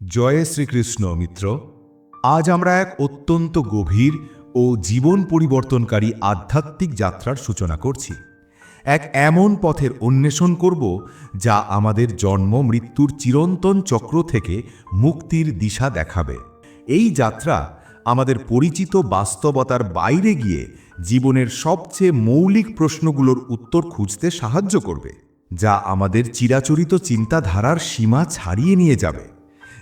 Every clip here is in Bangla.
জয় শ্রীকৃষ্ণ, মিত্র। আজ আমরা এক অত্যন্ত গভীর ও জীবন পরিবর্তনকারী আধ্যাত্মিক যাত্রার সূচনা করছি। এক এমন পথের অন্বেষণ করব যা আমাদের জন্ম, মৃত্যুর চিরন্তন চক্র থেকে মুক্তির দিশা দেখাবে। এই যাত্রা আমাদের পরিচিত বাস্তবতার বাইরে গিয়ে জীবনের সবচেয়ে মৌলিক প্রশ্নগুলোর উত্তর খুঁজতে সাহায্য করবে, যা আমাদের চিরাচরিত চিন্তাধারার সীমা ছাড়িয়ে নিয়ে যাবে।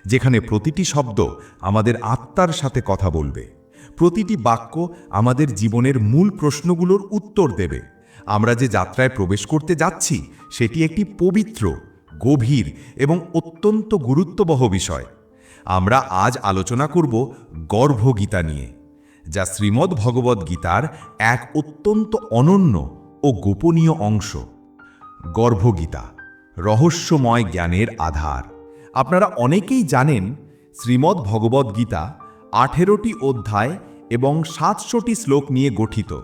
যেখানে প্রতিটি শব্দ আমাদের আত্মার সাথে কথা বলবে। প্রতিটি বাক্য আমাদের জীবনের মূল প্রশ্নগুলোর উত্তর দেবে। আমরা যে যাত্রায় প্রবেশ করতে যাচ্ছি, সেটি একটি পবিত্র, গভীর এবং অত্যন্ত গুরুত্ববহ বিষয়। আমরা আজ আলোচনা করব গর্ভগীতা নিয়ে, যা শ্রীমদ্ ভগবদ্ গীতার এক অত্যন্ত অনন্য ও গোপনীয় অংশ। গর্ভগীতা, রহস্যময় জ্ঞানের আধার। আপনারা অনেকেই জানেন শ্রীমদ্ ভগবদ্ গীতা আঠেরোটি অধ্যায় এবং সাতশোটি শ্লোক নিয়ে গঠিত,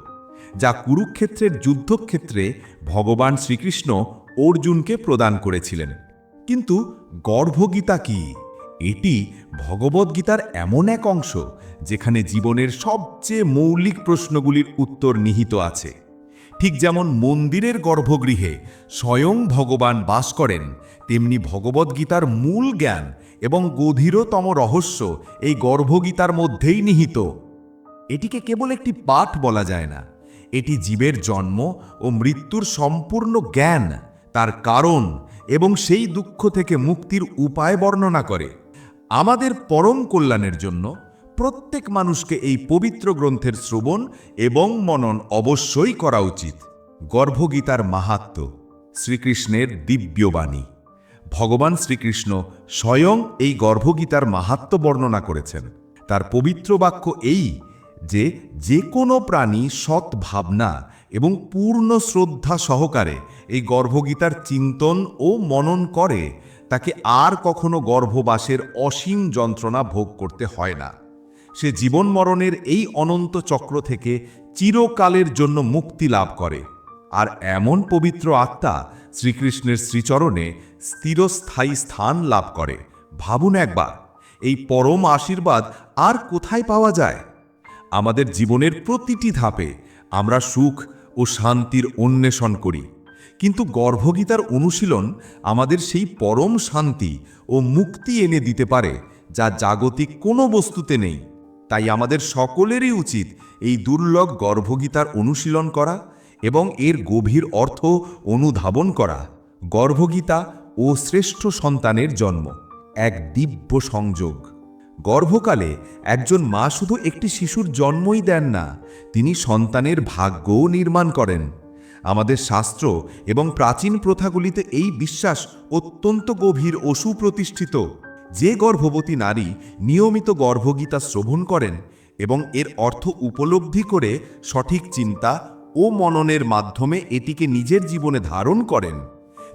যা কুরুক্ষেত্রের যুদ্ধক্ষেত্রে ভগবান শ্রীকৃষ্ণ অর্জুনকে প্রদান করেছিলেন। কিন্তু গর্ভগীতা কি? এটি ভগবদ্গীতার এমন এক অংশ, যেখানে জীবনের সবচেয়ে মৌলিক প্রশ্নগুলির উত্তর নিহিত আছে। ঠিক যেমন মন্দিরের গর্ভগৃহে স্বয়ং ভগবান বাস করেন, তেমনি ভগবদ্গীতার মূল জ্ঞান এবং গভীরতম রহস্য এই গর্ভগীতার মধ্যেই নিহিত। এটিকে কেবল একটি পাঠ বলা যায় না, এটি জীবের জন্ম ও মৃত্যুর সম্পূর্ণ জ্ঞান, তার কারণ এবং সেই দুঃখ থেকে মুক্তির উপায় বর্ণনা করে। আমাদের পরম কল্যাণের জন্য প্রত্যেক মানুষকে এই পবিত্র গ্রন্থের শ্রবণ এবং মনন অবশ্যই করা উচিত। গর্ভগীতার মাহাত্ম, শ্রীকৃষ্ণের দিব্যবাণী। ভগবান শ্রীকৃষ্ণ স্বয়ং এই গর্ভগীতার মাহাত্ম বর্ণনা করেছেন। তার পবিত্র বাক্য এই যে যে কোনো প্রাণী সৎ ভাবনা এবং পূর্ণ শ্রদ্ধা সহকারে এই গর্ভগীতার চিন্তন ও মনন করে, তাকে আর কখনো গর্ভবাসের অসীম যন্ত্রণা ভোগ করতে হয় না। সে জীবন মরণের এই অনন্ত চক্র থেকে চিরকালের জন্য মুক্তি লাভ করে। আর এমন পবিত্র আত্মা শ্রীকৃষ্ণের শ্রীচরণে স্থিরস্থায়ী স্থান লাভ করে। ভাবুন একবার, এই পরম আশীর্বাদ আর কোথায় পাওয়া যায়? আমাদের জীবনের প্রতিটি ধাপে আমরা সুখ ও শান্তির অন্বেষণ করি। কিন্তু গর্ভগীতার অনুশীলন আমাদের সেই পরম শান্তি ও মুক্তি এনে দিতে পারে, যা জাগতিক কোনো বস্তুতে নেই। তাই আমাদের সকলেরই উচিত এই দুর্লভ গর্ভগীতার অনুশীলন করা এবং এর গভীর অর্থ অনুধাবন করা। গর্ভগীতা ও শ্রেষ্ঠ সন্তানের জন্ম। এক দিব্য সংযোগ। গর্ভকালে একজন মা শুধু একটি শিশুর জন্মই দেন না, তিনি সন্তানের ভাগ্যও নির্মাণ করেন। আমাদের শাস্ত্র এবং প্রাচীন প্রথাগুলিতে এই বিশ্বাস অত্যন্ত গভীর ও সুপ্রতিষ্ঠিত। যে গর্ভবতী নারী নিয়মিত গর্ভগীতা শ্রবণ করেন এবং এর অর্থ উপলব্ধি করে সঠিক চিন্তা ও মননের মাধ্যমে এটিকে নিজের জীবনে ধারণ করেন।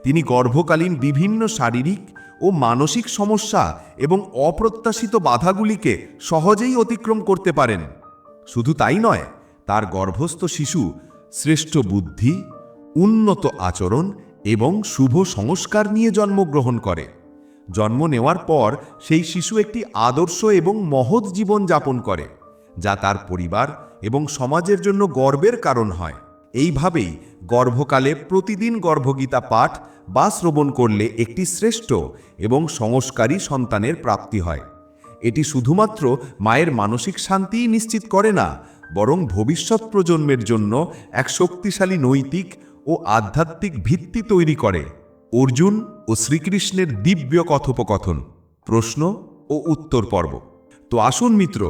তিনি গর্ভকালীন বিভিন্ন শারীরিক ও মানসিক সমস্যা এবং অপ্রত্যাশিত বাধাগুলিকে সহজেই অতিক্রম করতে পারেন। শুধু তাই নয়, তার গর্ভস্থ শিশু শ্রেষ্ঠ বুদ্ধি, উন্নত আচরণ এবং শুভ সংস্কার নিয়ে জন্মগ্রহণ করে। জন্ম নেওয়ার পর সেই শিশু একটি আদর্শ এবং মহৎ জীবন যাপন করে, যা তার পরিবার এবং সমাজের জন্য গর্বের কারণ হয়। এইভাবেই গর্ভকালে প্রতিদিন গর্ভগীতা পাঠ বা শ্রবণ করলে একটি শ্রেষ্ঠ এবং সংস্কারী সন্তানের প্রাপ্তি হয়। এটি শুধুমাত্র মায়ের মানসিক শান্তিই নিশ্চিত করে না, বরং ভবিষ্যৎ প্রজন্মের জন্য এক শক্তিশালী নৈতিক ও আধ্যাত্মিক ভিত্তি তৈরি করে। অর্জুন ও শ্রীকৃষ্ণের দিব্য কথোপকথন, প্রশ্ন ও উত্তর পর্ব। তো আসুন মিত্র,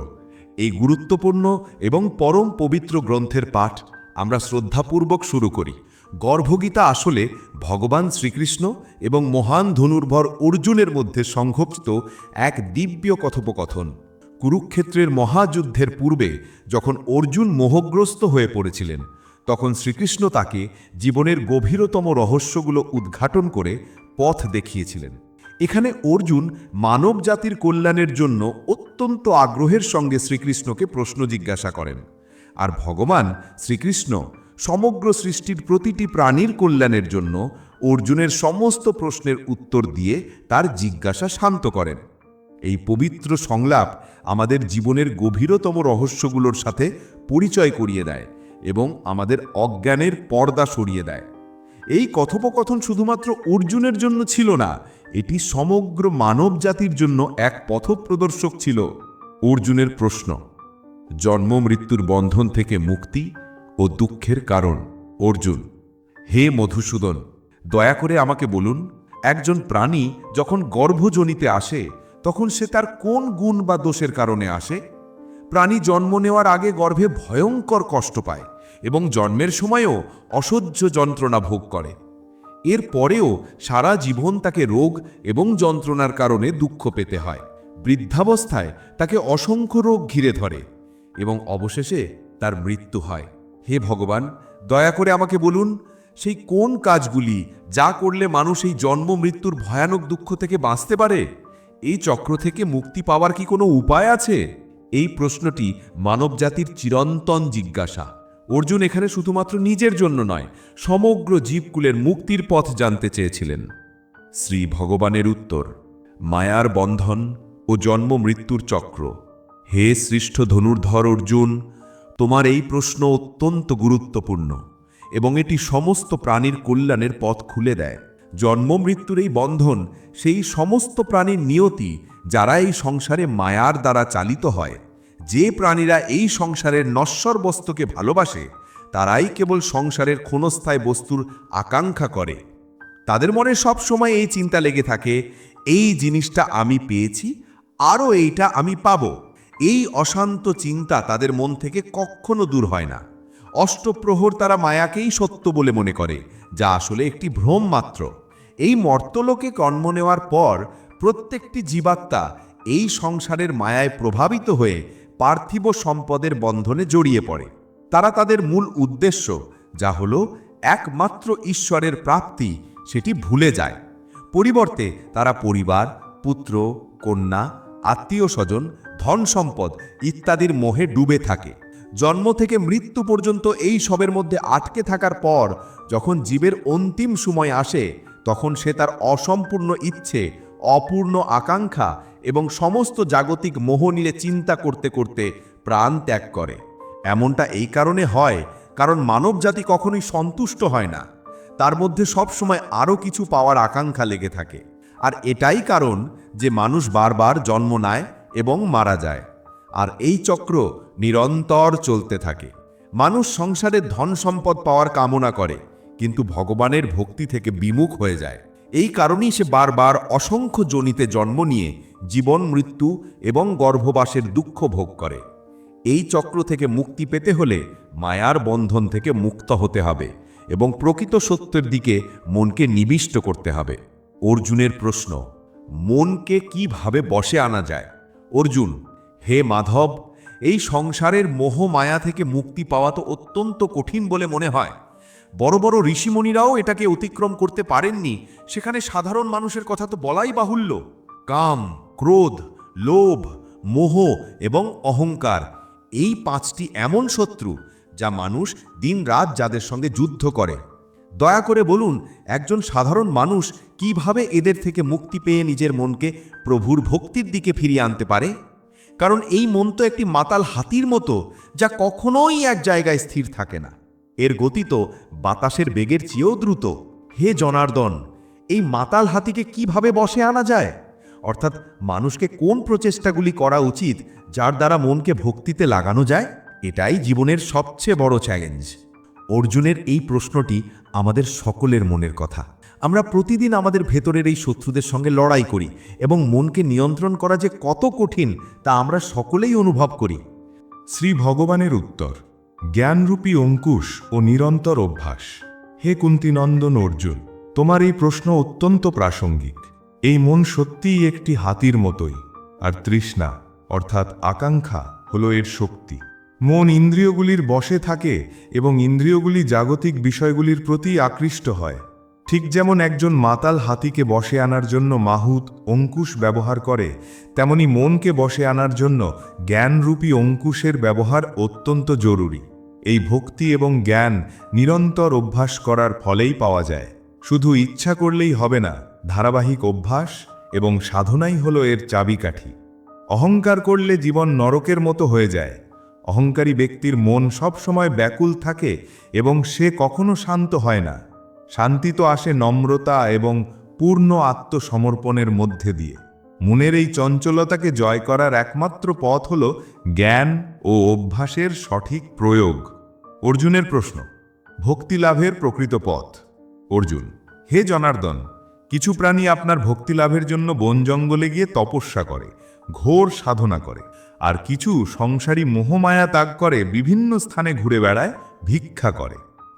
এই গুরুত্বপূর্ণ এবং পরম পবিত্র গ্রন্থের পাঠ আমরা শ্রদ্ধাপূর্বক শুরু করি। গর্ভগীতা আসলে ভগবান শ্রীকৃষ্ণ এবং মহান ধনুর্ভর অর্জুনের মধ্যে সংঘটিত এক দিব্য কথোপকথন। কুরুক্ষেত্রের মহাযুদ্ধের পূর্বে যখন অর্জুন মোহগ্রস্ত হয়ে পড়েছিলেন তখন শ্রীকৃষ্ণ তাকে জীবনের গভীরতম রহস্যগুলো উদ্ঘাটন করে পথ দেখিয়েছিলেন। এখানে অর্জুন মানব জাতির কল্যাণের জন্য অত্যন্ত আগ্রহের সঙ্গে শ্রীকৃষ্ণকে প্রশ্ন জিজ্ঞাসা করেন। আর ভগবান শ্রীকৃষ্ণ সমগ্র সৃষ্টির প্রতিটি প্রাণীর কল্যাণের জন্য অর্জুনের সমস্ত প্রশ্নের উত্তর দিয়ে তার জিজ্ঞাসা শান্ত করেন। এই পবিত্র সংলাপ আমাদের জীবনের গভীরতম রহস্যগুলোর সাথে পরিচয় করিয়ে দেয়। এবং আমাদের অজ্ঞানের পর্দা সরিয়ে দেয়। এই কথোপকথন শুধুমাত্র অর্জুনের জন্য ছিল না, এটি সমগ্র মানব জাতির জন্য এক পথপ্রদর্শক ছিল অর্জুনের প্রশ্ন। জন্ম, মৃত্যুর বন্ধন থেকে মুক্তি ও দুঃখের কারণ। অর্জুন, হে মধুসূদন, দয়া করে আমাকে বলুন, একজন প্রাণী যখন গর্ভজনিতে আসে, তখন সে তার কোন গুণ বা দোষের কারণে আসে? প্রাণী জন্ম নেওয়ার আগে গর্ভে ভয়ঙ্কর কষ্ট পায় এবং জন্মের সময়ও অসহ্য যন্ত্রণা ভোগ করে। এর পরেও সারা জীবন তাকে রোগ এবং যন্ত্রণার কারণে দুঃখ পেতে হয়। বৃদ্ধাবস্থায় তাকে অসংখ্য রোগ ঘিরে ধরে এবং অবশেষে তার মৃত্যু হয়। হে ভগবান, দয়া করে আমাকে বলুন, সেই কোন কাজগুলি যা করলে মানুষ এই জন্ম মৃত্যুর ভয়ানক দুঃখ থেকে বাঁচতে পারে? এই চক্র থেকে মুক্তি পাওয়ার কি কোনো উপায় আছে? এই প্রশ্নটি মানবজাতির চিরন্তন জিজ্ঞাসা। অর্জুন এখানে শুধুমাত্র নিজের জন্য নয়, সমগ্র জীবকুলের মুক্তির পথ জানতে চেয়েছিলেন। শ্রী ভগবানের উত্তর, মায়ার বন্ধন ও জন্ম মৃত্যুর চক্র। হে সৃষ্ট ধনুর্ধর অর্জুন, তোমার এই প্রশ্ন অত্যন্ত গুরুত্বপূর্ণ এবং এটি সমস্ত প্রাণীর কল্যাণের পথ খুলে দেয়। জন্ম মৃত্যুর এই বন্ধন, সেই সমস্ত প্রাণীর নিয়তি যারা এই সংসারে মায়ার দ্বারা চালিত হয়। যে প্রাণীরা এই সংসারের নশ্বর বস্তুকে ভালোবাসে, তারাই কেবল সংসারের ক্ষণস্থায় বস্তুর আকাঙ্ক্ষা করে। তাদের মনে সব সময় এই চিন্তা লেগে থাকে, এই জিনিসটা আমি পেয়েছি, আরও এইটা আমি পাব। এই অশান্ত চিন্তা তাদের মন থেকে কখনো দূর হয় না। অষ্টপ্রহর তারা মায়াকেই সত্য বলে মনে করে, যা আসলে একটি ভ্রম মাত্র। এই মর্তলোকে কর্ম নেওয়ার পর প্রত্যেকটি জীবাত্মা এই সংসারের মায়ায় প্রভাবিত হয়ে পার্থিব সম্পদের বন্ধনে জড়িয়ে পড়ে। তারা তাদের মূল উদ্দেশ্য, যা হল একমাত্র ঈশ্বরের প্রাপ্তি, সেটি ভুলে যায়। পরিবর্তে তারা পরিবার, পুত্র, কন্যা, আত্মীয় স্বজন ধন সম্পদ ইত্যাদির মোহে ডুবে থাকে। জন্ম থেকে মৃত্যু পর্যন্ত এই সবের মধ্যে আটকে থাকার পর, যখন জীবের অন্তিম সময় আসে, তখন সে তার অসম্পূর্ণ ইচ্ছে, অপূর্ণ আকাঙ্ক্ষা এবং সমস্ত জাগতিক মোহ নিয়ে চিন্তা করতে করতে প্রাণ ত্যাগ করে। এমনটা এই কারণে হয়, কারণ মানবজাতি কখনোই সন্তুষ্ট হয় না। তার মধ্যে সবসময় আরও কিছু পাওয়ার আকাঙ্ক্ষা লেগে থাকে। আর এটাই কারণ যে মানুষ বারবার জন্ম নেয় এবং মারা যায়। আর এই চক্র নিরন্তর চলতে থাকে। মানুষ সংসারে ধন সম্পদ পাওয়ার কামনা করে, কিন্তু ভগবানের ভক্তি থেকে বিমুখ হয়ে যায়। এই কারণেই সে বারবার অসংখ্য জনিতে জন্ম নিয়ে জীবন, মৃত্যু এবং গর্ভবাসের দুঃখ ভোগ করে। এই চক্র থেকে মুক্তি পেতে হলে মায়ার বন্ধন থেকে মুক্ত হতে হবে এবং প্রকৃত সত্যের দিকে মনকে নিবিষ্ট করতে হবে। অর্জুনের প্রশ্ন, মনকে কীভাবে বসে আনা যায়? অর্জুন হে মাধব, এই সংসারের মোহ মায়া থেকে মুক্তি পাওয়া তো অত্যন্ত কঠিন বলে মনে হয়। বড় বড় ঋষিমণিরাও এটাকে অতিক্রম করতে পারেননি। সেখানে সাধারণ মানুষের কথা তো বলাই বাহুল্য। কাম, ক্রোধ, লোভ, মোহ এবং অহংকার, এই পাঁচটি এমন শত্রু যা মানুষ দিনরাত যাদের সঙ্গে যুদ্ধ করে। দয়া করে বলুন, একজন সাধারণ মানুষ কীভাবে এদের থেকে মুক্তি পেয়ে নিজের মনকে প্রভুর ভক্তির দিকে ফিরিয়ে আনতে পারে? কারণ এই মন তো একটি মাতাল হাতির মতো যা কখনোই এক জায়গায় স্থির থাকে না। এর গতি তো বাতাসের বেগের চেয়েও দ্রুত। হে জনার্দন, এই মাতাল হাতিকে কীভাবে বসে আনা যায়? অর্থাৎ মানুষকে কোন প্রচেষ্টাগুলি করা উচিত যার দ্বারা মনকে ভক্তিতে লাগানো যায়? এটাই জীবনের সবচেয়ে বড় চ্যালেঞ্জ অর্জুনের এই প্রশ্নটি আমাদের সকলের মনের কথা। আমরা প্রতিদিন আমাদের ভেতরের এই শত্রুদের সঙ্গে লড়াই করি এবং মনকে নিয়ন্ত্রণ করা যে কত কঠিন তা আমরা সকলেই অনুভব করি। শ্রী ভগবানের উত্তর, জ্ঞানরূপী অঙ্কুশ ও নিরন্তর অভ্যাস। হে কুন্তিনন্দন অর্জুন, তোমার এই প্রশ্ন অত্যন্ত প্রাসঙ্গিক। এই মন সত্যিই একটি হাতির মতোই, আর তৃষ্ণা, অর্থাৎ আকাঙ্ক্ষা, হল এর শক্তি। মন ইন্দ্রিয়গুলির বশে থাকে এবং ইন্দ্রিয়গুলি জাগতিক বিষয়গুলির প্রতি আকৃষ্ট হয়। ঠিক যেমন একজন মাতাল হাতিকে বশে আনার জন্য মাহুত অঙ্কুশ ব্যবহার করে, তেমনি মনকে বসে আনার জন্য জ্ঞানরূপী অঙ্কুশের ব্যবহার অত্যন্ত জরুরি। এই ভক্তি এবং জ্ঞান নিরন্তর অভ্যাস করার ফলেই পাওয়া যায়। শুধু ইচ্ছা করলেই হবে না, ধারাবাহিক অভ্যাস এবং সাধনাই হলো এর চাবিকাঠি। অহংকার করলে জীবন নরকের মতো হয়ে যায়। অহংকারী ব্যক্তির মন সবসময় ব্যাকুল থাকে এবং সে কখনো শান্ত হয় না। শান্তি তো আসে নম্রতা এবং পূর্ণ আত্মসমর্পণের মধ্যে দিয়ে। মনের এই চঞ্চলতাকে জয় করার একমাত্র পথ হল জ্ঞান ও অভ্যাসের সঠিক প্রয়োগ। অর্জুনের প্রশ্ন, ভক্তি লাভের প্রকৃত পথ? অর্জুন, হে জনার্দন, কিছু প্রাণী আপনার ভক্তি লাভের জন্য বন জঙ্গলে গিয়ে তপস্যা করে, ঘোর সাধনা করে, আর কিছু সংসারী মোহমায়া ত্যাগ করে বিভিন্ন স্থানে ঘুরে বেড়ায়, ভিক্ষা করে।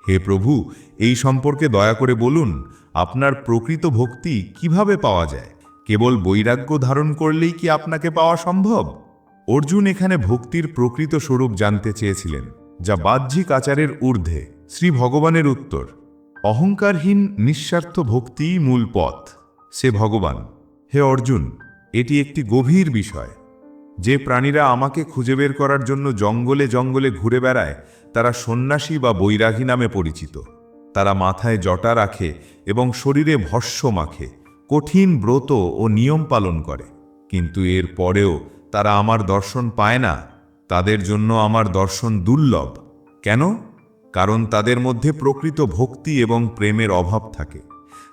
হে প্রভু, এই সম্পর্কে দয়া করে বলুন, আপনার প্রকৃত ভক্তি কীভাবে পাওয়া যায়? কেবল বৈরাগ্য ধারণ করলেই কি আপনাকে পাওয়া সম্ভব? অর্জুন এখানে ভক্তির প্রকৃত স্বরূপ জানতে চেয়েছিলেন, যা বাহ্যিক আচারের ঊর্ধ্বে, শ্রী ভগবানের উত্তর। অহংকারহীন, নিঃস্বার্থ ভক্তিই মূল পথ। সে ভগবান, হে অর্জুন, এটি একটি গভীর বিষয়। যে প্রাণীরা আমাকে খুঁজে বের করার জন্য জঙ্গলে জঙ্গলে ঘুরে বেড়ায়, তারা সন্ন্যাসী বা বৈরাগী নামে পরিচিত। তারা মাথায় জটা রাখে এবং শরীরে ভস্য মাখে, কঠিন ব্রত ও নিয়ম পালন করে। কিন্তু এর পরেও তারা আমার দর্শন পায় না। তাদের জন্য আমার দর্শন দুর্লভ। কেন? কারণ তাদের মধ্যে প্রকৃত ভক্তি এবং প্রেমের অভাব থাকে।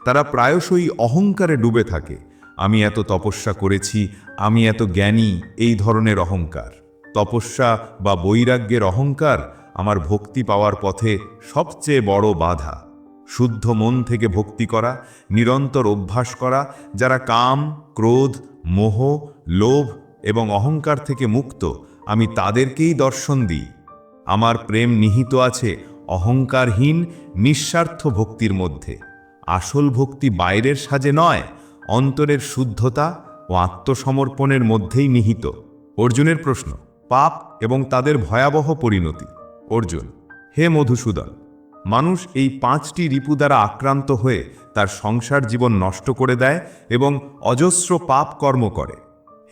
তারা প্রায়শই অহংকারে ডুবে থাকে আমি এত তপস্যা করেছি, আমি এত জ্ঞানী, এই ধরনের অহংকার। তপস্যা বা বৈরাগ্যের অহংকার আমার ভক্তি পাওয়ার পথে সবচেয়ে বড় বাধা। শুদ্ধ মন থেকে ভক্তি করা, নিরন্তর অভ্যাস করা, যারা কাম, ক্রোধ, মোহ, লোভ এবং অহংকার থেকে মুক্ত, আমি তাদেরকেই দর্শন দিই। আমার প্রেম নিহিত আছে অহংকারহীন, নিঃস্বার্থ ভক্তির মধ্যে। আসল ভক্তি বাইরের সাজে নয় অন্তরের শুদ্ধতা ও আত্মসমর্পণের মধ্যেই নিহিত। অর্জুনের প্রশ্ন, পাপ এবং তাদের ভয়াবহ পরিণতি। অর্জুন, হে মধুসূদন, মানুষ এই পাঁচটি রিপু দ্বারা আক্রান্ত হয়ে তার সংসার জীবন নষ্ট করে দেয় এবং অজস্র পাপ কর্ম করে।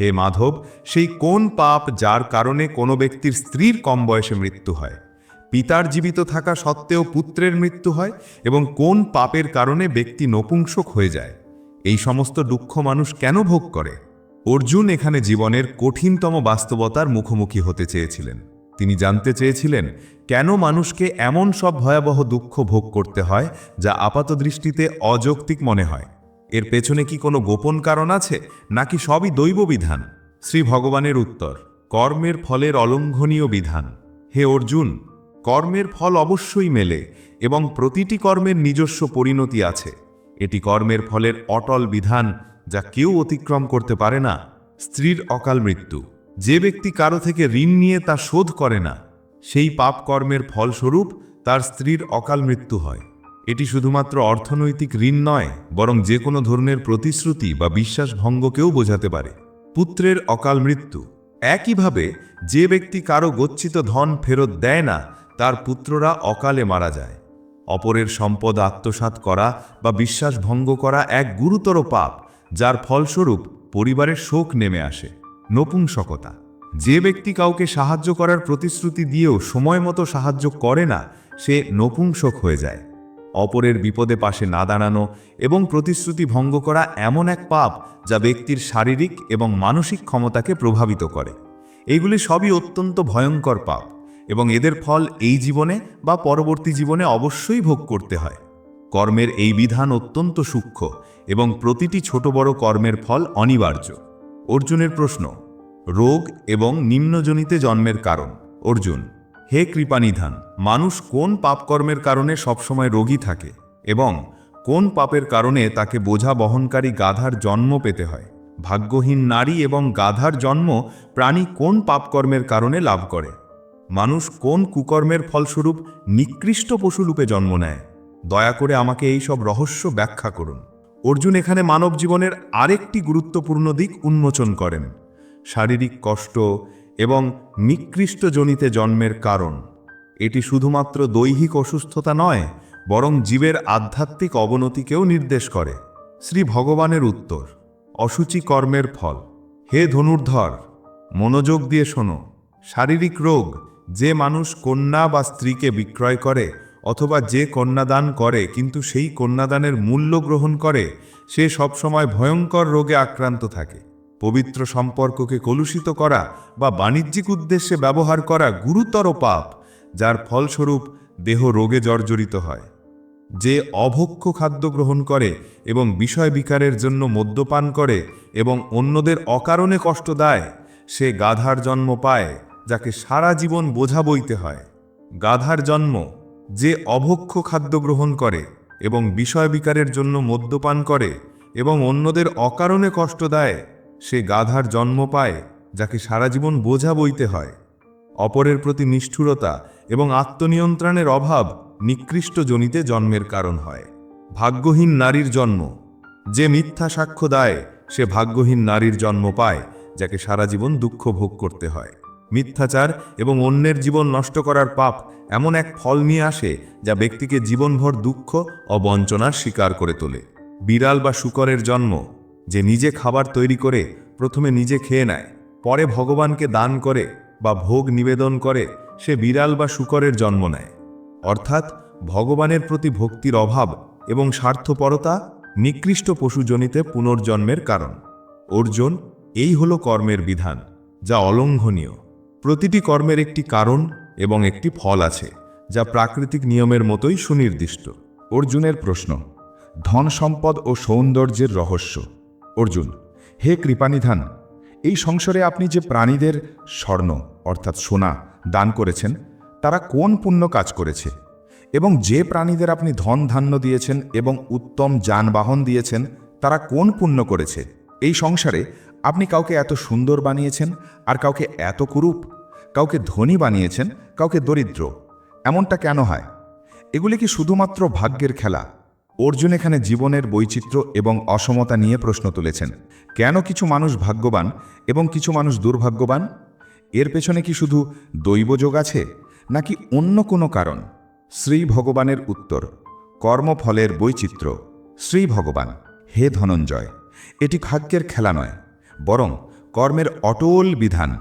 হে মাধব, সেই কোন পাপ যার কারণে কোনো ব্যক্তির স্ত্রীর কম বয়সে মৃত্যু হয়? পিতার জীবিত থাকা সত্ত্বেও পুত্রের মৃত্যু হয় এবং কোন পাপের কারণে ব্যক্তি নপুংসক হয়ে যায়? এই সমস্ত দুঃখ মানুষ কেন ভোগ করে? অর্জুন এখানে জীবনের কঠিনতম বাস্তবতার মুখোমুখি হতে চেয়েছিলেন। তিনি জানতে চেয়েছিলেন, কেন মানুষকে এমন সব ভয়াবহ দুঃখ ভোগ করতে হয় যা আপাত দৃষ্টিতে অযৌক্তিক মনে হয়? এর পেছনে কি কোনো গোপন কারণ আছে, নাকি সবই দৈব বিধান? শ্রী ভগবানের উত্তর, কর্মের ফলের অলঙ্ঘনীয় বিধান। হে অর্জুন, কর্মের ফল অবশ্যই মেলে এবং প্রতিটি কর্মের নিজস্ব পরিণতি আছে। এটি কর্মের ফলের অটল বিধান যা কেউ অতিক্রম করতে পারে না। স্ত্রীর অকাল মৃত্যু। যে ব্যক্তি কারও থেকে ঋণ নিয়ে তা শোধ করে না, সেই পাপ কর্মের ফলস্বরূপ তার স্ত্রীর অকাল মৃত্যু হয়। এটি শুধুমাত্র অর্থনৈতিক ঋণ নয়, বরং যে কোনো ধরনের প্রতিশ্রুতি বা বিশ্বাস ভঙ্গকেও বোঝাতে পারে। পুত্রের অকাল মৃত্যু। একইভাবে, যে ব্যক্তি কারও গচ্ছিত ধন ফেরত দেয় না, তার পুত্ররা অকালে মারা যায়। অপরের সম্পদ আত্মসাৎ করা বা বিশ্বাস ভঙ্গ করা এক গুরুতর পাপ, যার ফলস্বরূপ পরিবারের শোক নেমে আসে, নপুংসকতা। যে ব্যক্তি কাউকে সাহায্য করার প্রতিশ্রুতি দিয়েও সময় মতো সাহায্য করে না, সে নপুংসক হয়ে যায়। অপরের বিপদে পাশে না দাঁড়ানো এবং প্রতিশ্রুতি ভঙ্গ করা এমন এক পাপ যা ব্যক্তির শারীরিক এবং মানসিক ক্ষমতাকে প্রভাবিত করে। এগুলি সবই অত্যন্ত ভয়ঙ্কর পাপ। এবং এদের ফল এই জীবনে বা পরবর্তী জীবনে অবশ্যই ভোগ করতে হয়। কর্মের এই বিধান অত্যন্ত সূক্ষ্ম এবং প্রতিটি ছোট বড় কর্মের ফল অনিবার্য। অর্জুনের প্রশ্ন, রোগ এবং নিম্নজনিতে জন্মের কারণ? অর্জুন, হে কৃপানিধান, মানুষ কোন পাপকর্মের কারণে সবসময় রোগী থাকে এবং কোন পাপের কারণে তাকে বোঝা বহনকারী গাধার জন্ম পেতে হয়? ভাগ্যহীন নারী এবং গাধার জন্ম প্রাণী কোন পাপকর্মের কারণে লাভ করে? মানুষ কোন কুকর্মের ফলস্বরূপ নিকৃষ্ট পশুরূপে জন্ম নেয়? দয়া করে আমাকে এই সব রহস্য ব্যাখ্যা করুন। অর্জুন এখানে মানব জীবনের আরেকটি গুরুত্বপূর্ণ দিক উন্মোচন করেন, শারীরিক কষ্ট এবং নিকৃষ্ট জনিতে জন্মের কারণ। এটি শুধুমাত্র দৈহিক অসুস্থতা নয়, বরং জীবের আধ্যাত্মিক অবনতিকেও নির্দেশ করে। শ্রী ভগবানের উত্তর অসুচি কর্মের ফল। হে ধনুর্ধর, মনোযোগ দিয়ে শোনো। শারীরিক রোগ যে মানুষ কন্যা বা স্ত্রীকে বিক্রয় করে অথবা যে কন্যাদান করে কিন্তু সেই কন্যাদানের মূল্য গ্রহণ করে, সে সবসময় ভয়ঙ্কর রোগে আক্রান্ত থাকে। পবিত্র সম্পর্ককে কলুষিত করা বা বাণিজ্যিক উদ্দেশ্যে ব্যবহার করা গুরুতর পাপ, যার ফলস্বরূপ দেহ রোগে জর্জরিত হয়। যে অভক্ষ খাদ্য গ্রহণ করে এবং বিষয় বিকারের জন্য মদ্যপান করে এবং অন্যদের অকারণে কষ্ট দেয়, সে গাধার জন্ম পায়। যাকে সারা জীবন বোঝা বইতে হয়। গাধার জন্ম, যে অভক্ষ খাদ্য গ্রহণ করে এবং বিষয় বিকারের জন্য মদ্যপান করে এবং অন্যদের অকারণে কষ্ট দেয়, সে গাধার জন্ম পায়, যাকে সারা জীবন বোঝা বইতে হয়। অপরের প্রতি নিষ্ঠুরতা এবং আত্মনিয়ন্ত্রণের অভাব নিকৃষ্ট জনিতে জন্মের কারণ হয়। ভাগ্যহীন নারীর জন্ম, যে মিথ্যা সাক্ষ্য দেয়, সে ভাগ্যহীন নারীর জন্ম পায়, যাকে সারা জীবন দুঃখ ভোগ করতে হয়। মিথ্যাচার এবং অন্যের জীবন নষ্ট করার পাপ এমন এক ফল নিয়ে আসে যা ব্যক্তিকে জীবনভর দুঃখ ও বঞ্চনার শিকার করে তোলে। বিড়াল বা শুকরের জন্ম, যে নিজে খাবার তৈরি করে, প্রথমে নিজে খেয়ে নেয়, পরে ভগবানকে দান করে বা ভোগ নিবেদন করে, সে বিড়াল বা শুকরের জন্ম নেয়। অর্থাৎ ভগবানের প্রতি ভক্তির অভাব এবং স্বার্থপরতা নিকৃষ্ট পশুজনিতে পুনর্জন্মের কারণ। অর্জুন, এই হল কর্মের বিধান, যা অলঙ্ঘনীয়। প্রতিটি কর্মের একটি কারণ এবং একটি ফল আছে, যা প্রাকৃতিক নিয়মের মতোই সুনির্দিষ্ট। অর্জুনের প্রশ্ন, ধন সম্পদ ও সৌন্দর্যের রহস্য। অর্জুন, হে কৃপানিধান, এই সংসারে আপনি যে প্রাণীদের স্বর্ণ, অর্থাৎ সোনা, দান করেছেন, তারা কোন পুণ্য কাজ করেছে? এবং যে প্রাণীদের আপনি ধন ধান্য দিয়েছেন এবং উত্তম যানবাহন দিয়েছেন, তারা কোন পুণ্য করেছে? এই সংসারে আপনি কাউকে এত সুন্দর বানিয়েছেন আর কাউকে এত কুরূপ, কাউকে ধনী বানিয়েছেন, কাউকে দরিদ্র, এমনটা কেন হয়? এগুলি কি শুধুমাত্র ভাগ্যের খেলা? অর্জুন এখানে জীবনের বৈচিত্র্য এবং অসমতা নিয়ে প্রশ্ন তুলেছেন। কেন কিছু মানুষ ভাগ্যবান এবং কিছু মানুষ দুর্ভাগ্যবান? এর পেছনে কি শুধু দৈবযোগ আছে, নাকি অন্য কোনো কারণ? শ্রী ভগবানের উত্তর, কর্মফলের বৈচিত্র্য। শ্রী ভগবান, হে ধনঞ্জয়, এটি ভাগ্যের খেলা নয়। বরং কর্মের অটল বিধান,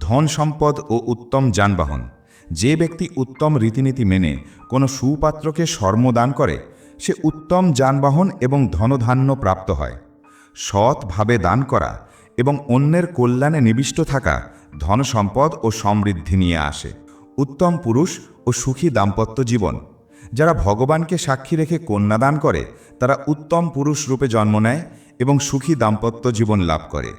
ধন সম্পদ ও উত্তম যানবাহন। যে ব্যক্তি উত্তম রীতিনীতি মেনে কোনো সুপাত্রকে স্বর্মদান করে, সে উত্তম যানবাহন এবং ধনধান্য প্রাপ্ত হয়। সৎভাবে দান করা এবং অন্যের কল্যাণে নিবিষ্ট থাকা ধন সম্পদ ও সমৃদ্ধি নিয়ে আসে। উত্তম পুরুষ ও সুখী দাম্পত্য জীবন। যারা ভগবানকে সাক্ষী রেখে কন্যাদান করে, তারা উত্তম পুরুষ রূপে জন্ম নেয় এবং সুখী দাম্পত্য জীবন লাভ করে।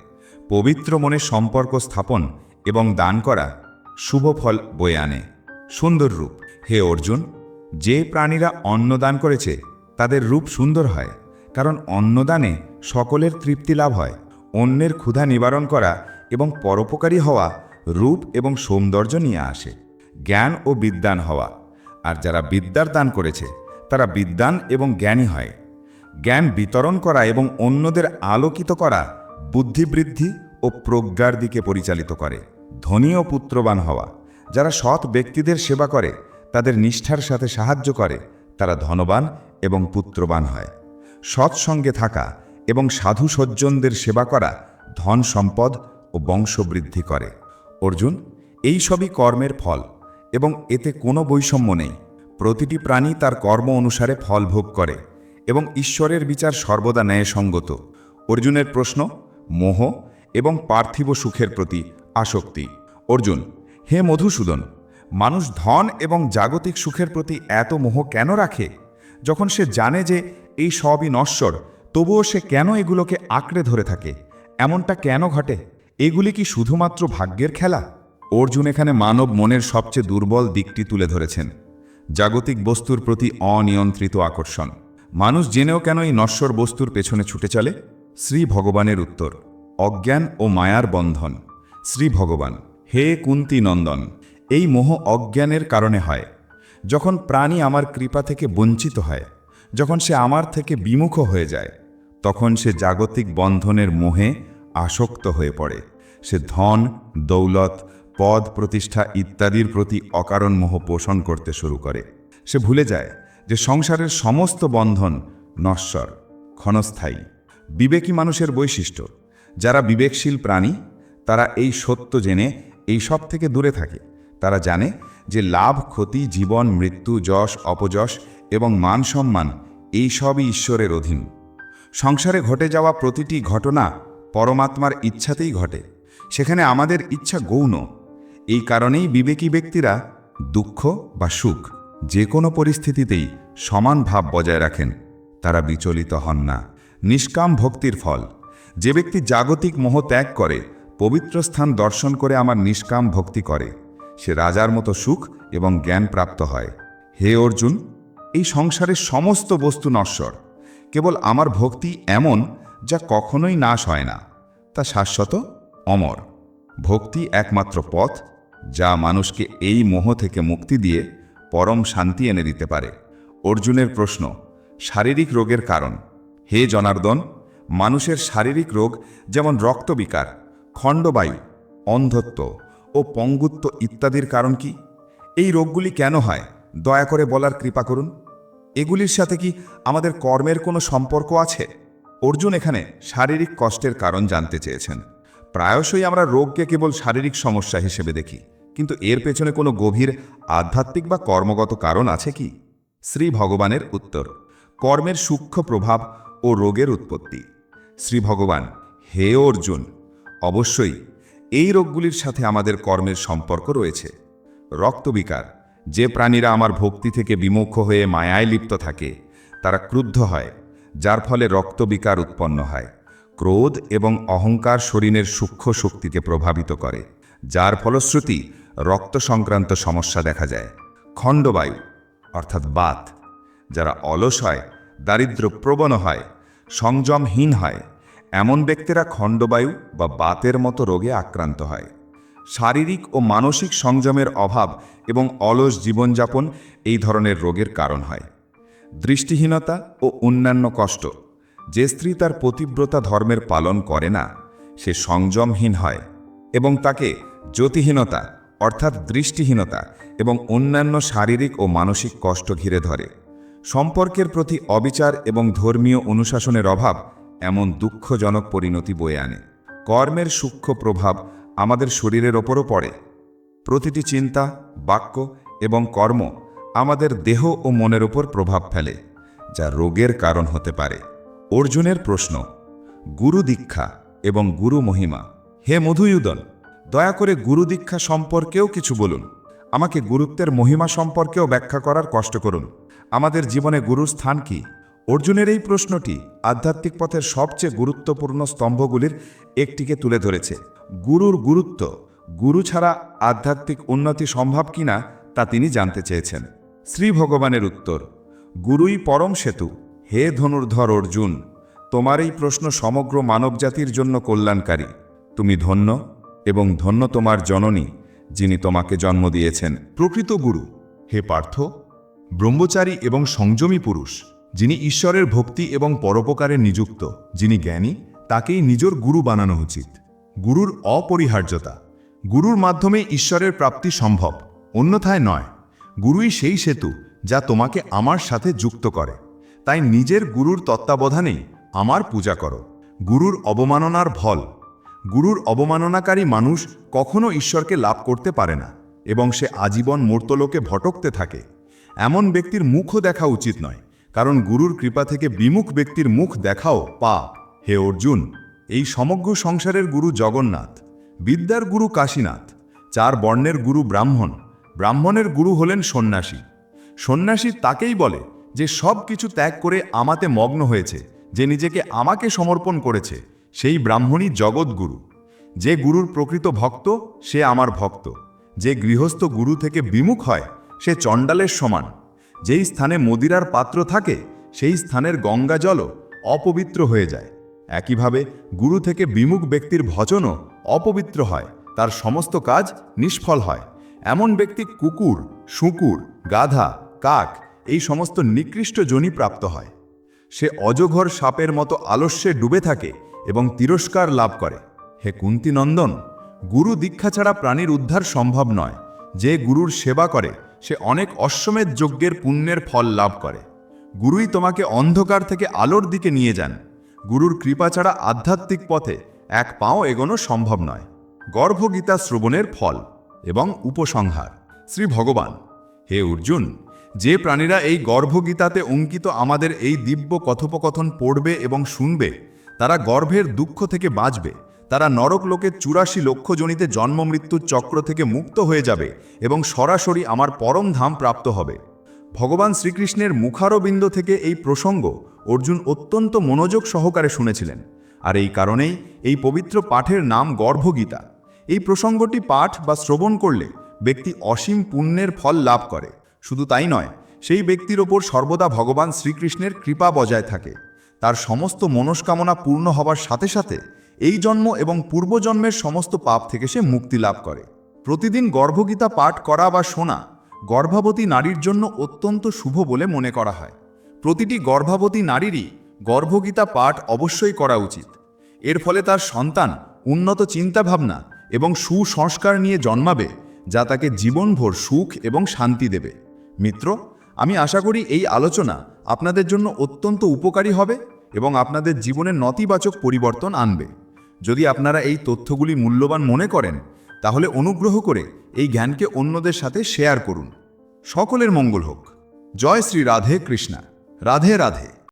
পবিত্র মনে সম্পর্ক স্থাপন এবং দান করা শুভ ফল বয়ে আনে। সুন্দর রূপ। হে অর্জুন, যে প্রাণীরা অন্নদান করেছে, তাদের রূপ সুন্দর হয়, কারণ অন্নদানে সকলের তৃপ্তি লাভ হয়। অন্যের ক্ষুধা নিবারণ করা এবং পরোপকারী হওয়া রূপ এবং সৌন্দর্য নিয়ে আসে। জ্ঞান ও বিদ্যান হওয়া। আর যারা বিদ্যার দান করেছে, তারা বিদ্যান এবং জ্ঞানী হয়। জ্ঞান বিতরণ করা এবং অন্যদের আলোকিত করা বুদ্ধিবৃদ্ধি ও প্রজ্ঞার দিকে পরিচালিত করে। ধনী ও পুত্রবান হওয়া। যারা সৎ ব্যক্তিদের সেবা করে, তাদের নিষ্ঠার সাথে সাহায্য করে, তারা ধনবান এবং পুত্রবান হয়। সৎসঙ্গে থাকা এবং সাধু সজ্জনদের সেবা করা ধন সম্পদ ও বংশবৃদ্ধি করে। অর্জুন, এই সবই কর্মের ফল এবং এতে কোনো বৈষম্য নেই। প্রতিটি প্রাণী তার কর্ম অনুসারে ফল ভোগ করে। এবং ঈশ্বরের বিচার সর্বদা ন্যায়সঙ্গত। অর্জুনের প্রশ্ন, মোহ এবং পার্থিব সুখের প্রতি আসক্তি। অর্জুন, হে মধুসূদন, মানুষ ধন এবং জাগতিক সুখের প্রতি এত মোহ কেন রাখে? যখন সে জানে যে এই সবই নশ্বর, তবুও সে কেন এগুলোকে আঁকড়ে ধরে থাকে? এমনটা কেন ঘটে? এগুলি কি শুধুমাত্র ভাগ্যের খেলা? অর্জুন এখানে মানব মনের সবচেয়ে দুর্বল দিকটি তুলে ধরেছেন। জাগতিক বস্তুর প্রতি অনিয়ন্ত্রিত আকর্ষণ। মানুষ জেনেও কেন এই নশ্বর বস্তুর পেছনে ছুটে চলে? শ্রী ভগবানের উত্তর। অজ্ঞান ও মায়ার বন্ধন। শ্রী ভগবান, হে কুন্তি নন্দন, এই মোহ অজ্ঞানের কারণে হয়। যখন প্রাণী আমার কৃপা থেকে বঞ্চিত হয়, যখন সে আমার থেকে বিমুখ হয়ে যায়, তখন সে জাগতিক বন্ধনের মোহে আসক্ত হয়ে পড়ে। সে ধন, দৌলত, পদ প্রতিষ্ঠা ইত্যাদির প্রতি অকারণ মোহ পোষণ করতে শুরু করে। সে ভুলে যায় যে সংসারের সমস্ত বন্ধন নশ্বর, ক্ষণস্থায়ী, বিবেকী মানুষের বৈশিষ্ট্য। যারা বিবেকশীল প্রাণী, তারা এই সত্য জেনে, এই সব থেকে দূরে থাকে। তারা জানে যে লাভ, ক্ষতি, জীবন, মৃত্যু, যশ, অপযশ এবং মান সম্মান, এই সবই ঈশ্বরের অধীন। সংসারে ঘটে যাওয়া প্রতিটি ঘটনা পরমাত্মার ইচ্ছাতেই ঘটে। সেখানে আমাদের ইচ্ছা গৌণ। এই কারণেই বিবেকী ব্যক্তিরা দুঃখ বা সুখ যে কোনো পরিস্থিতিতেই সমান ভাব বজায় রাখেন, তারা বিচলিত হন না। নিষ্কাম ভক্তির ফল। যে ব্যক্তি জাগতিক মোহ ত্যাগ করে, পবিত্র স্থান দর্শন করে আমার নিষ্কাম ভক্তি করে, সে রাজার মতো সুখ এবং জ্ঞান প্রাপ্ত হয়। হে অর্জুন, এই সংসারের সমস্ত বস্তু নশ্বর। কেবল আমার ভক্তি এমন যা কখনোই নাশ হয় না। তা শাশ্বত, অমর। ভক্তি একমাত্র পথ যা মানুষকে এই মোহ থেকে মুক্তি দিয়ে পরম শান্তি এনে দিতে পারে। অর্জুনের প্রশ্ন, শারীরিক রোগের কারণ। হে জনার্দন, মানুষের শারীরিক রোগ যেমন রক্তবিকার, খণ্ডবায়ু, অন্ধত্ব ও পঙ্গুত্ব ইত্যাদির কারণ কি? এই রোগগুলি কেন হয়? দয়া করে বলার কৃপা করুন। এগুলির সাথে কি আমাদের কর্মের কোনো সম্পর্ক আছে? অর্জুন এখানে শারীরিক কষ্টের কারণ জানতে চেয়েছেন। প্রায়শই আমরা রোগকে কেবল শারীরিক সমস্যা হিসেবে দেখি। কিন্তু এর পেছনে কোনো গভীর আধ্যাত্মিক বা কর্মগত কারণ আছে কি? শ্রী ভগবানের উত্তর। কর্মের সূক্ষ্ম প্রভাব ও রোগের উৎপত্তি। শ্রী ভগবান হে অর্জুন, অবশ্যই এই রোগগুলির সাথে আমাদের কর্মের সম্পর্ক রয়েছে। রক্তবিকার, যে প্রাণীরা আমার ভক্তি থেকে বিমুখ হয়ে মায়ায় লিপ্ত থাকে, তারা ক্রুদ্ধ হয়, যার ফলে রক্তবিকার উৎপন্ন হয়। ক্রোধ এবং অহংকার শরীরের সূক্ষ্ম শক্তিকে প্রভাবিত করে, যার ফলশ্রুতি রক্ত সংক্রান্ত সমস্যা দেখা যায়। খণ্ডবায়ু, অর্থাৎ বাত, যারা অলস হয় দারিদ্র প্রবণ হয়, সংযমহীন হয়, এমন ব্যক্তিরা খণ্ডবায়ু বা বাতের মতো রোগে আক্রান্ত হয়। শারীরিক ও মানসিক সংযমের অভাব এবং অলস জীবনযাপন এই ধরনের রোগের কারণ হয়। দৃষ্টিহীনতা ও অন্যান্য কষ্ট, যে স্ত্রী তার পতিব্রতা ধর্মের পালন করে না, সে সংযমহীন হয় এবং তাকে জ্যোতিহীনতা অর্থাৎ দৃষ্টিহীনতা এবং অন্যান্য শারীরিক ও মানসিক কষ্ট ঘিরে ধরে। সম্পর্কের প্রতি অবিচার এবং ধর্মীয় অনুশাসনের অভাব এমন দুঃখজনক পরিণতি বয়ে আনে। কর্মের সূক্ষ্ম প্রভাব আমাদের শরীরের ওপরও পড়ে। প্রতিটি চিন্তা, বাক্য এবং কর্ম আমাদের দেহ ও মনের উপর প্রভাব ফেলে, যা রোগের কারণ হতে পারে। অর্জুনের প্রশ্ন, গুরু দীক্ষা এবং গুরু মহিমা, হে মধুয়ুদন দয়া করে গুরু দীক্ষা সম্পর্কেও কিছু বলুন। আমাকে গুরুত্বের মহিমা সম্পর্কেও ব্যাখ্যা করার কষ্ট করুন। আমাদের জীবনে গুরুর স্থান কি? অর্জুনের এই প্রশ্নটি আধ্যাত্মিক পথের সবচেয়ে গুরুত্বপূর্ণ স্তম্ভগুলির একটিকে তুলে ধরেছে। গুরুর গুরুত্ব, গুরু ছাড়া আধ্যাত্মিক উন্নতি সম্ভব কিনা তা তিনি জানতে চেয়েছেন। শ্রী ভগবানের উত্তর, গুরুই পরম সেতু, হে ধনুর্ধর অর্জুন, তোমার এই প্রশ্ন সমগ্র মানবজাতির জন্য কল্যাণকারী। তুমি ধন্য এবং ধন্য তোমার জননী, যিনি তোমাকে জন্ম দিয়েছেন। প্রকৃত গুরু, হে পার্থ, ব্রহ্মচারী এবং সংযমী পুরুষ, যিনি ঈশ্বরের ভক্তি এবং পরোপকারে নিযুক্ত, যিনি জ্ঞানী, তাকেই নিজের গুরু বানানো উচিত। গুরুর অপরিহার্যতা, গুরুর মাধ্যমে ঈশ্বরের প্রাপ্তি সম্ভব, অন্যথায় নয়। গুরুই সেই সেতু যা তোমাকে আমার সাথে যুক্ত করে। তাই নিজের গুরুর তত্ত্বাবধানেই আমার পূজা করো। গুরুর অবমাননার ফল গুরুর অবমাননাকারী মানুষ কখনো ঈশ্বরকে লাভ করতে পারে না এবং সে আজীবন মর্তলোকে ভটকতে থাকে। এমন ব্যক্তির মুখও দেখা উচিত নয়, কারণ গুরুর কৃপা থেকে বিমুখ ব্যক্তির মুখ দেখাও পা হে অর্জুন, এই সমগ্র সংসারের গুরু জগন্নাথ, বিদ্যার গুরু কাশীনাথ, চার বর্ণের গুরু ব্রাহ্মণ, ব্রাহ্মণের গুরু হলেন সন্ন্যাসী। সন্ন্যাসী তাকেই বলে যে সব কিছু ত্যাগ করে আমাতে মগ্ন হয়েছে, যে নিজেকে আমাকে সমর্পণ করেছে। সেই ব্রাহ্মণই জগৎগুরু। যে গুরুর প্রকৃত ভক্ত, সে আমার ভক্ত। যে গৃহস্থ গুরু থেকে বিমুখ হয়, সে চণ্ডালের সমান। যেই স্থানে মদিরার পাত্র থাকে, সেই স্থানের গঙ্গা জলও অপবিত্র হয়ে যায়। একইভাবে গুরু থেকে বিমুখ ব্যক্তির ভজনও অপবিত্র হয়, তার সমস্ত কাজ নিষ্ফল হয়। এমন ব্যক্তি কুকুর, শুকুর, গাধা, কাক, এই সমস্ত নিকৃষ্ট জনি প্রাপ্ত হয়। সে অজঘর সাপের মতো আলস্যে ডুবে থাকে এবং তিরস্কার লাভ করে। হে কুন্তিনন্দন গুরু দীক্ষা ছাড়া প্রাণীর উদ্ধার সম্ভব নয়। যে গুরুর সেবা করে, সে অনেক অশ্বমেধ যজ্ঞের পুণ্যের ফল লাভ করে। গুরুই তোমাকে অন্ধকার থেকে আলোর দিকে নিয়ে যান। গুরুর কৃপা ছাড়া আধ্যাত্মিক পথে এক পাও এগোনো সম্ভব নয়। গর্ভগীতা শ্রবণের ফল এবং উপসংহার। শ্রী ভগবান, হে অর্জুন, যে প্রাণীরা এই গর্ভগীতাতে অঙ্কিত আমাদের এই দিব্য কথোপকথন পড়বে এবং শুনবে তারা গর্ভের দুঃখ থেকে বাঁচবে। তারা নরক লোকের চুরাশি লক্ষজনিতে জন্ম মৃত্যুর চক্র থেকে মুক্ত হয়ে যাবে এবং সরাসরি আমার পরম ধাম প্রাপ্ত হবে। ভগবান শ্রীকৃষ্ণের মুখারবিন্দ থেকে এই প্রসঙ্গ অর্জুন অত্যন্ত মনোযোগ সহকারে শুনেছিলেন। আর এই কারণেই এই পবিত্র পাঠের নাম গর্ভগীতা। এই প্রসঙ্গটি পাঠ বা শ্রবণ করলে ব্যক্তি অসীম পুণ্যের ফল লাভ করে। শুধু তাই নয়, সেই ব্যক্তির ওপর সর্বদা ভগবান শ্রীকৃষ্ণের কৃপা বজায় থাকে। তার সমস্ত মনস্কামনা পূর্ণ হবার সাথে সাথে এই জন্ম এবং পূর্বজন্মের সমস্ত পাপ থেকে সে মুক্তি লাভ করে। প্রতিদিন গর্ভগীতা পাঠ করা বা শোনা গর্ভবতী নারীর জন্য অত্যন্ত শুভ বলে মনে করা হয়। প্রতিটি গর্ভবতী নারীরই গর্ভগীতা পাঠ অবশ্যই করা উচিত। এর ফলে তার সন্তান উন্নত চিন্তাভাবনা এবং সুসংস্কার নিয়ে জন্মাবে, যা তাকে জীবনভর সুখ এবং শান্তি দেবে। মিত্র আমি আশা করি এই আলোচনা আপনাদের জন্য অত্যন্ত উপকারী হবে এবং আপনাদের জীবনে নতিবাচক পরিবর্তন আনবে। যদি আপনারা এই তথ্যগুলি মূল্যবান মনে করেন, তাহলে অনুগ্রহ করে এই জ্ঞানকে অন্যদের সাথে শেয়ার করুন। সকলের মঙ্গল হোক। জয় শ্রী রাধে কৃষ্ণা। রাধে রাধে।